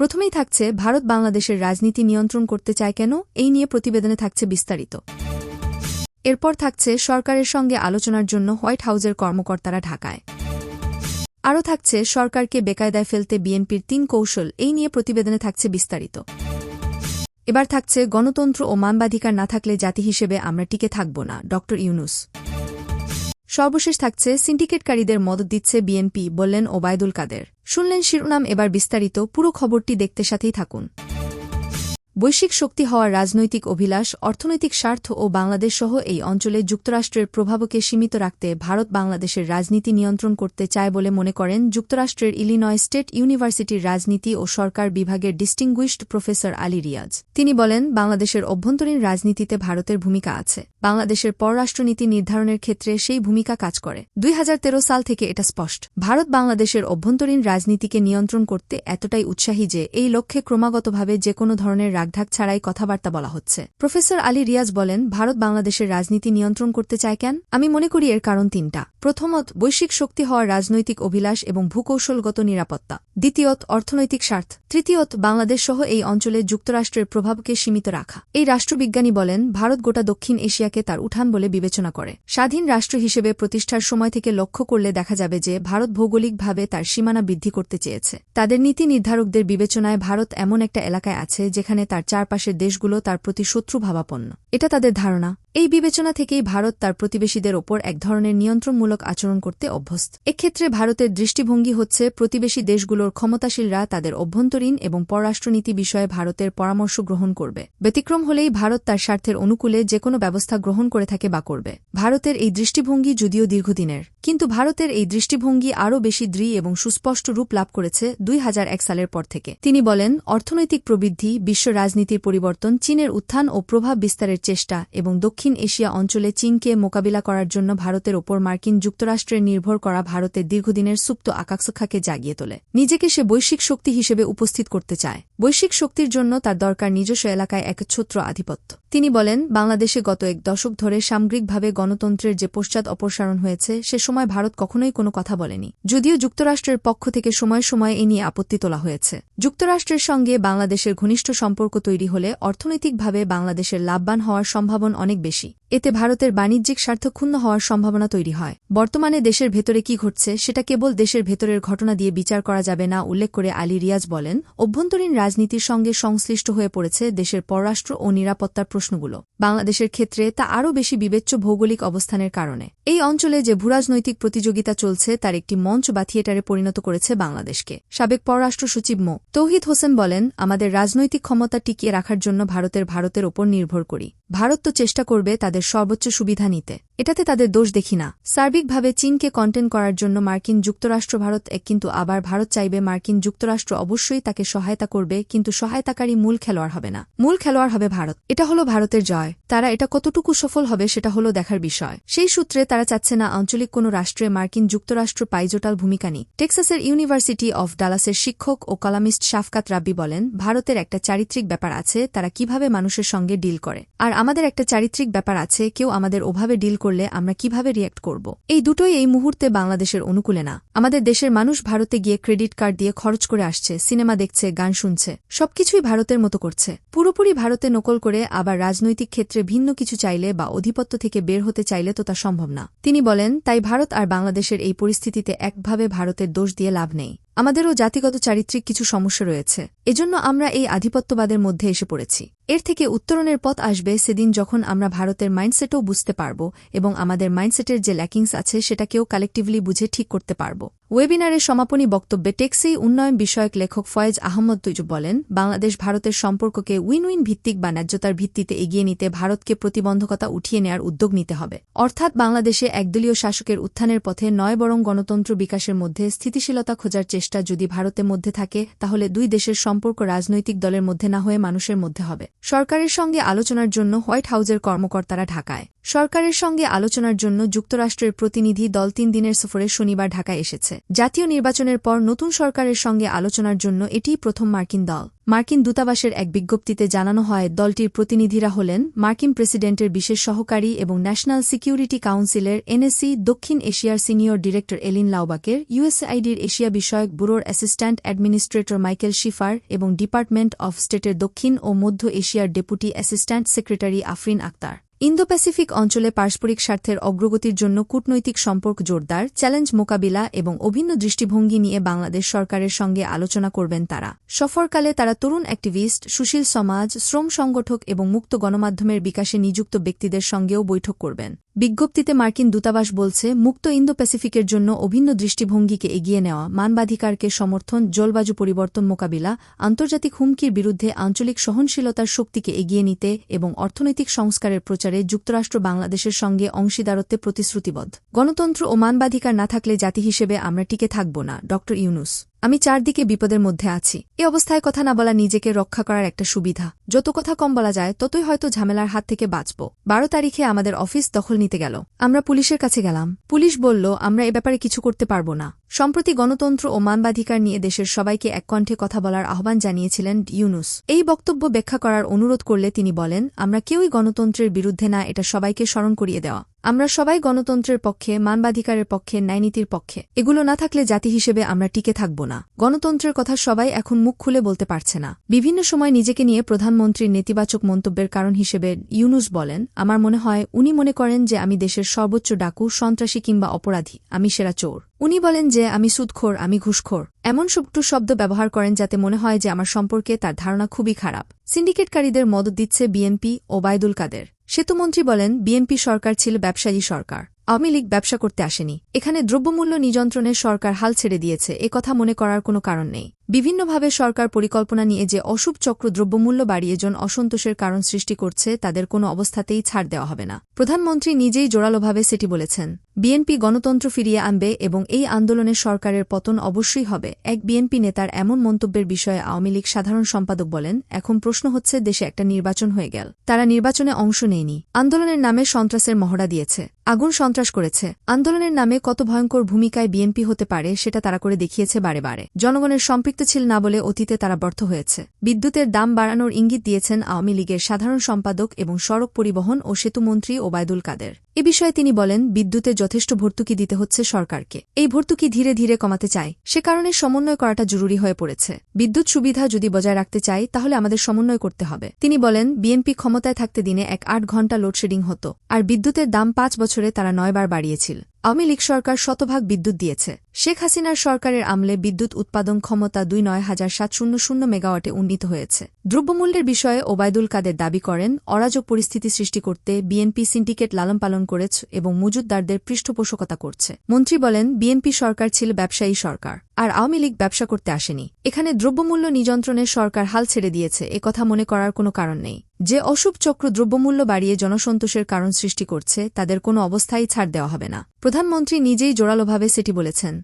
প্রথমেই থাকছে, ভারত বাংলাদেশের রাজনীতি নিয়ন্ত্রণ করতে চায় কেন? এই নিয়ে প্রতিবেদনে থাকছে বিস্তারিত। এরপর থাকছে, সরকারের সঙ্গে আলোচনার জন্য হোয়াইট হাউজের কর্মকর্তারা ঢাকায়। আরও থাকছে, সরকারকে বেকায়দায় ফেলতে বিএনপির তিন কৌশল, এই নিয়ে প্রতিবেদনে থাকছে বিস্তারিত। এবার থাকছে, গণতন্ত্র ও মানবাধিকার না থাকলে জাতি হিসেবে আমরা টিকে থাকব না। ড ইউনুস। সর্বশেষ থাকছে, সিন্ডিকেটকারীদের মদত দিচ্ছে বিএনপি, বললেন ওবায়দুল কাদের। শুনলেন শিরোনাম, এবার বিস্তারিত, পুরো খবরটি দেখতে সাথেই থাকুন। বৈশ্বিক শক্তি হওয়ার রাজনৈতিক অভিলাষ, অর্থনৈতিক স্বার্থ ও বাংলাদেশ সহ এই অঞ্চলে যুক্তরাষ্ট্রের প্রভাবকে সীমিত রাখতে ভারত বাংলাদেশের রাজনীতি নিয়ন্ত্রণ করতে চায় বলে মনে করেন যুক্তরাষ্ট্রের ইলিনয় স্টেট ইউনিভার্সিটির রাজনীতি ও সরকার বিভাগের ডিস্টিংগুইশড প্রফেসর আলী রিয়াজ। তিনি বলেন, বাংলাদেশের অভ্যন্তরীণ রাজনীতিতে ভারতের ভূমিকা আছে। বাংলাদেশের পররাষ্ট্রনীতি নির্ধারণের ক্ষেত্রে সেই ভূমিকা কাজ করে। দুই হাজার তেরো সাল থেকে এটা স্পষ্ট। ভারত বাংলাদেশের অভ্যন্তরীণ রাজনীতিকে নিয়ন্ত্রণ করতে এতটাই উৎসাহী যে এই লক্ষ্যে ক্রমাগতভাবে যে কোনো ধরনের রাগঢাক ছাড়াই কথাবার্তা বলা হচ্ছে। প্রফেসর আলী রিয়াজ বলেন, ভারত বাংলাদেশের রাজনীতি নিয়ন্ত্রণ করতে চায় কেন? আমি মনে করি এর কারণ তিনটা। প্রথমত, বৈশ্বিক শক্তি হওয়ার রাজনৈতিক অভিলাষ এবং ভূকৌশলগত নিরাপত্তা। দ্বিতীয়ত, অর্থনৈতিক স্বার্থ। তৃতীয়ত, বাংলাদেশ সহ এই অঞ্চলে যুক্তরাষ্ট্রের প্রভাবকে সীমিত রাখা। এই রাষ্ট্রবিজ্ঞানী বলেন, ভারত গোটা দক্ষিণ এশিয়াকে তার উঠান বলে বিবেচনা করে। স্বাধীন রাষ্ট্র হিসেবে প্রতিষ্ঠার সময় থেকে লক্ষ্য করলে দেখা যাবে যে, ভারত ভৌগোলিকভাবে তার সীমানা বৃদ্ধি করতে চেয়েছে। তাদের নীতি নির্ধারকদের বিবেচনায় ভারত এমন একটা এলাকায় আছে, যেখানে তার চারপাশের দেশগুলো তার প্রতি শত্রু ভাবাপন্ন এটা তাদের ধারণা। এই বিবেচনা থেকেই ভারত তার প্রতিবেশীদের ওপর এক ধরনের নিয়ন্ত্রণমূলক আচরণ করতে অভ্যস্ত। এক্ষেত্রে ভারতের দৃষ্টিভঙ্গি হচ্ছে, প্রতিবেশী দেশগুলোর ক্ষমতাশীলরা তাদের অভ্যন্তরীণ এবং পররাষ্ট্রনীতি বিষয়ে ভারতের পরামর্শ গ্রহণ করবে। ব্যতিক্রম হলেই ভারত তার স্বার্থের অনুকূলে যে কোনো ব্যবস্থা গ্রহণ করে থাকে বা করবে। ভারতের এই দৃষ্টিভঙ্গি যদিও দীর্ঘদিনের, কিন্তু ভারতের এই দৃষ্টিভঙ্গি আরও বেশি দৃঢ় এবং সুস্পষ্ট রূপ লাভ করেছে দুই হাজার এক সালের পর থেকে। তিনি বলেন, অর্থনৈতিক প্রবৃদ্ধি, বিশ্ব রাজনীতির পরিবর্তন, চীনের উত্থান ও প্রভাব বিস্তারের চেষ্টা এবং দক্ষিণ এশিয়া অঞ্চলে চীনকে মোকাবিলা করার জন্য ভারতের ওপর মার্কিন যুক্তরাষ্ট্রের নির্ভর করা ভারতের দীর্ঘদিনের সুপ্ত আকাঙ্ক্ষাকে জাগিয়ে তোলে। নিজেকে সে বৈশ্বিক শক্তি হিসেবে উপস্থিত করতে চায়। বৈশ্বিক শক্তির জন্য তার দরকার নিজস্ব এলাকায় একচ্ছত্র আধিপত্য। তিনি বলেন, বাংলাদেশে গত এক দশক ধরে সামগ্রিকভাবে গণতন্ত্রের যে পশ্চাৎ অপসারণ হয়েছে, সে সময় ভারত কখনোই কোনো কথা বলেনি। যদিও যুক্তরাষ্ট্রের পক্ষ থেকে সময় সময় এ নিয়ে আপত্তি তোলা হয়েছে। যুক্তরাষ্ট্রের সঙ্গে বাংলাদেশের ঘনিষ্ঠ সম্পর্ক তৈরি হলে অর্থনৈতিকভাবে বাংলাদেশের লাভবান হওয়ার সম্ভাবনা অনেক বেশি। বেশি এতে ভারতের বাণিজ্যিক স্বার্থ ক্ষুণ্ণ হওয়ার সম্ভাবনা তৈরি হয়। বর্তমানে দেশের ভেতরে কি ঘটছে, সেটা কেবল দেশের ভেতরের ঘটনা দিয়ে বিচার করা যাবে না, উল্লেখ করে আলী রিয়াজ বলেন। অভ্যন্তরীণ রাজনীতির সঙ্গে সংশ্লিষ্ট হয়ে পড়েছে দেশের পররাষ্ট্র ও নিরাপত্তার প্রশ্নগুলো। বাংলাদেশের ক্ষেত্রে তা আরও বেশি বিবেচ্য ভৌগোলিক অবস্থানের কারণে। এই অঞ্চলে যে ভূরাজনৈতিক প্রতিযোগিতা চলছে, তার একটি মঞ্চ বা থিয়েটারে পরিণত করেছে বাংলাদেশকে। সাবেক পররাষ্ট্র সচিব মো. তৌহিদ হোসেন বলেন, আমাদের রাজনৈতিক ক্ষমতা টিকিয়ে রাখার জন্য ভারতের ভারতের ওপর নির্ভর করি। ভারত তো চেষ্টা করবে তাদের সর্বোচ্চ সুবিধা নিতে। এটাতে তাদের দোষ দেখি না। সার্বিকভাবে চীনকে কন্টেন করার জন্য মার্কিন যুক্তরাষ্ট্র ভারত এক, কিন্তু আবার ভারত চাইবে মার্কিন যুক্তরাষ্ট্র অবশ্যই তাকে সহায়তা করবে, কিন্তু সহায়তাকারী মূল খেলোয়াড় হবে না। মূল খেলোয়াড় হবে ভারত। এটা হলো ভারতের জয়। তারা এটা কতটুকু সফল হবে সেটা হলো দেখার বিষয়। সেই সূত্রে তারা চাচ্ছে না আঞ্চলিক কোনো রাষ্ট্রে মার্কিন যুক্তরাষ্ট্র পাইজোটাল ভূমিকা নিক। টেক্সাসের ইউনিভার্সিটি অফ ডালাসের শিক্ষক ও কলামিস্ট শাফকাত রাব্বি বলেন, ভারতের একটা চারিত্রিক ব্যাপার আছে, তারা কীভাবে মানুষের সঙ্গে ডিল করে। আর আমাদের একটা চারিত্রিক ব্যাপার আছে, কেউ আমাদের ওভাবে ডিল করলে আমরা কীভাবে রিয়্যাক্ট করব? এই দুটোই এই মুহূর্তে বাংলাদেশের অনুকূলে না। আমাদের দেশের মানুষ ভারতে গিয়ে ক্রেডিট কার্ড দিয়ে খরচ করে আসছে সিনেমা দেখছে, গান শুনছে, সবকিছুই ভারতের মতো করছে। পুরোপুরি ভারতে নকল করে আবার রাজনৈতিক ক্ষেত্রে ভিন্ন কিছু চাইলে বা অধিপত্য থেকে বের হতে চাইলে তো তা সম্ভব না। তিনি বলেন, তাই ভারত আর বাংলাদেশের এই পরিস্থিতিতে একভাবে ভারতের দোষ দিয়ে লাভ নেই। আমাদেরও জাতিগত চারিত্রিক কিছু সমস্যা রয়েছে। এজন্য আমরা এই আধিপত্যবাদের মধ্যে এসে পড়েছি। এর থেকে উত্তরণের পথ আসবে সেদিন যখন আমরা ভারতের মাইন্ডসেটও বুঝতে পারব এবং আমাদের মাইন্ডসেটের যে ল্যাকিংস আছে সেটাকেও কালেকটিভলি বুঝে ঠিক করতে পারব। ওয়েবিনারের সমাপনী বক্তব্যে টেক্সি উন্নয়ন বিষয়ক লেখক ফয়েজ আহমদ তুজু বলেন, বাংলাদেশ ভারতের সম্পর্ককে উইন উইন ভিত্তিক বা ন্যায্যতার ভিত্তিতে এগিয়ে নিতে ভারতকে প্রতিবন্ধকতা উঠিয়ে নেয়ার উদ্যোগ নিতে হবে। অর্থাৎ বাংলাদেশে একদলীয় শাসকের উত্থানের পথে নয় বরং গণতন্ত্র বিকাশের মধ্যে স্থিতিশীলতা খোঁজার চেষ্টা যদি ভারতের মধ্যে থাকে, তাহলে দুই দেশের সম্পর্ক রাজনৈতিক দলের মধ্যে না হয়ে মানুষের মধ্যে হবে। সরকারের সঙ্গে আলোচনার জন্য হোয়াইট হাউজের কর্মকর্তারা ঢাকায়। সরকারের সঙ্গে আলোচনার জন্য যুক্তরাষ্ট্রের প্রতিনিধি দল তিন দিনের সফরে শনিবার ঢাকায় এসেছে। জাতীয় নির্বাচনের পর নতুন সরকারের সঙ্গে আলোচনার জন্য এটিই প্রথম মার্কিন দল। মার্কিন দূতাবাসের এক বিজ্ঞপ্তিতে জানানো হয়, দলটির প্রতিনিধিরা হলেন মার্কিন প্রেসিডেন্টের বিশেষ সহকারী এবং ন্যাশনাল সিকিউরিটি কাউন্সিলের এনএসসি দক্ষিণ এশিয়ার সিনিয়র ডিরেক্টর এলিন লাউবাকের, ইউএসআইডির এশিয়া বিষয়ক ব্যুরোর অ্যাসিস্ট্যান্ট অ্যাডমিনিস্ট্রেটর মাইকেল শিফার এবং ডিপার্টমেন্ট অফ স্টেটের দক্ষিণ ও মধ্য এশিয়ার deputy assistant secretary Afrin Akhtar Indo Pacific অঞ্চলে পারস্পরিক স্বার্থের অগ্রগতির জন্য কূটনৈতিক সম্পর্ক জোরদার, চ্যালেঞ্জ মোকাবিলা এবং অভিন্ন দৃষ্টিভঙ্গি নিয়ে বাংলাদেশ সরকারের সঙ্গে আলোচনা করবেন তারা। সফরকালে তারা তরুণ অ্যাক্টিভিস্ট সুশীল সমাজ, শ্রম সংগঠক এবং মুক্ত গণমাধ্যমের বিকাশে নিযুক্ত ব্যক্তিদের সঙ্গেও বৈঠক করবেন। বিজ্ঞপ্তিতে মার্কিন দূতাবাস বলছে, মুক্ত ইন্দো প্যাসিফিকের জন্য অভিন্ন দৃষ্টিভঙ্গিকে এগিয়ে নেওয়া, মানবাধিকারকে সমর্থন, জলবায়ু পরিবর্তন মোকাবিলা, আন্তর্জাতিক হুমকির বিরুদ্ধে আঞ্চলিক সহনশীলতার শক্তিকে এগিয়ে নিতে এবং অর্থনৈতিক সংস্কারের প্রচারে যুক্তরাষ্ট্র বাংলাদেশের সঙ্গে অংশীদারত্বে প্রতিশ্রুতিবদ্ধ। গণতন্ত্র ও মানবাধিকার না থাকলে জাতি হিসেবে আমরা টিকে থাকব না। ড ইউনুস আমি চারদিকে বিপদের মধ্যে আছি। এ অবস্থায় কথা না বলা নিজেকে রক্ষা করার একটা সুবিধা। যত কথা কম বলা যায়, ততই হয়তো ঝামেলার হাত থেকে বাঁচব। বারো তারিখে আমাদের অফিস দখল নিতে গেল। আমরা পুলিশের কাছে গেলাম। পুলিশ বলল, আমরা এ ব্যাপারে কিছু করতে পারব না। সম্প্রতি গণতন্ত্র ও মানবাধিকার নিয়ে দেশের সবাইকে এক কণ্ঠে কথা বলার আহ্বান জানিয়েছিলেন ইউনুস। এই বক্তব্য ব্যাখ্যা করার অনুরোধ করলে তিনি বলেন, আমরা কেউই গণতন্ত্রের বিরুদ্ধে না, এটা সবাইকে স্মরণ করিয়ে দেওয়া। আমরা সবাই গণতন্ত্রের পক্ষে, মানবাধিকারের পক্ষে, ন্যায়নীতির পক্ষে। এগুলো না থাকলে জাতি হিসেবে আমরা টিকে থাকব না। গণতন্ত্রের কথা সবাই এখন মুখ খুলে বলতে পারছে না। বিভিন্ন সময় নিজেকে নিয়ে প্রধানমন্ত্রীর নেতিবাচক মন্তব্যের কারণ হিসেবে ইউনুস বলেন, আমার মনে হয়, উনি মনে করেন যে আমি দেশের সর্বোচ্চ ডাকু, সন্ত্রাসী কিংবা অপরাধী, আমি সেরা চোর। উনি বলেন যে, আমি সুদখোর, আমি ঘুষখোর। এমন সুপটু শব্দ ব্যবহার করেন যাতে মনে হয় যে আমার সম্পর্কে তার ধারণা খুবই খারাপ। সিন্ডিকেটকারীদের মদত দিচ্ছে বিএনপি ও বায়দুল কাদের। সেতুমন্ত্রী বলেন, বিএনপি সরকার ছিল ব্যবসায়ী সরকার। আওয়ামী লীগ ব্যবসা করতে আসেনি। এখানে দ্রব্যমূল্য নিযন্ত্রণের সরকার হাল ছেড়ে দিয়েছে। এ কথা মনে করার কোনো কারণ নেই। বিভিন্নভাবে সরকার পরিকল্পনা নিয়ে যে অশুভ চক্র দ্রব্যমূল্য বাড়িয়ে জন অসন্তোষের কারণ সৃষ্টি করছে, তাদের কোনো অবস্থাতেই ছাড় দেওয়া হবে না। প্রধানমন্ত্রী নিজেই জোরালোভাবে সেটি বলেছেন। বিএনপি গণতন্ত্র ফিরিয়ে আনবে এবং এই আন্দোলনে সরকারের পতন অবশ্যই হবে, এক বিএনপি নেতার এমন মন্তব্যের বিষয়ে আওয়ামী লীগ সাধারণ সম্পাদক বলেন, এখন প্রশ্ন হচ্ছে, দেশে একটা নির্বাচন হয়ে গেল। তারা নির্বাচনে অংশ নেয়নি। আন্দোলনের নামে সন্ত্রাসের মহড়া দিয়েছে। আগুন সন্ত্রাস করেছে। আন্দোলনের নামে কত ভয়ঙ্কর ভূমিকায় বিএনপি হতে পারে, সেটা তারা করে দেখিয়েছে বারে বারে। জনগণের সম্পৃক্ত ছিল না বলে অতীতে তারা ব্যর্থ হয়েছে। বিদ্যুতের দাম বাড়ানোর ইঙ্গিত দিয়েছেন আওয়ামী লীগের সাধারণ সম্পাদক এবং সড়ক পরিবহন ও সেতুমন্ত্রী ওবায়দুল কাদের। এ বিষয়ে তিনি বলেন বিদ্যুতে যথেষ্ট ভর্তুকি দিতে হচ্ছে সরকারকে। এই ভর্তুকি ধীরে ধীরে কমাতে চায়। সে কারণে সমন্বয় করাটা জরুরি হয়ে পড়েছে। বিদ্যুৎ সুবিধা যদি বজায় রাখতে চাই তাহলে আমাদের সমন্বয় করতে হবে। তিনি বলেন, বিএনপি ক্ষমতায় থাকতে দিনে এক আট ঘণ্টা লোডশেডিং হতো, আর বিদ্যুতের দাম পাঁচ বছরে তারা নয়বার বাড়িয়েছিল। আওয়ামী লীগ সরকার শতভাগ বিদ্যুৎ দিয়েছে। শেখ হাসিনার সরকারের আমলে বিদ্যুৎ উৎপাদন ক্ষমতা দুই নয় হাজার সাত শূন্য শূন্য মেগাওয়াটে উন্নীত হয়েছে। দ্রব্যমূল্যের বিষয়ে ওবায়দুল কাদের দাবি করেন, অরাজক পরিস্থিতি সৃষ্টি করতে বিএনপি সিন্ডিকেট লালন পালন করেছে এবং মজুদদারদের পৃষ্ঠপোষকতা করছে। মন্ত্রী বলেন, বিএনপি সরকার ছিল ব্যবসায়ী সরকার। আর আওয়ামী লীগ ব্যবসা করতে আসেনি। এখানে দ্রব্যমূল্য নিযন্ত্রণের সরকার হাল ছেড়ে দিয়েছে, এ কথা মনে করার কোনো কারণ নেই। যে অশুভ চক্র দ্রব্যমূল্য বাড়িয়ে জনসন্তোষের কারণ সৃষ্টি করছে, তাদের কোনো অবস্থায় ছাড় দেওয়া হবে না। প্রধানমন্ত্রী নিজেই জোরালোভাবে সেটি বলেছেন।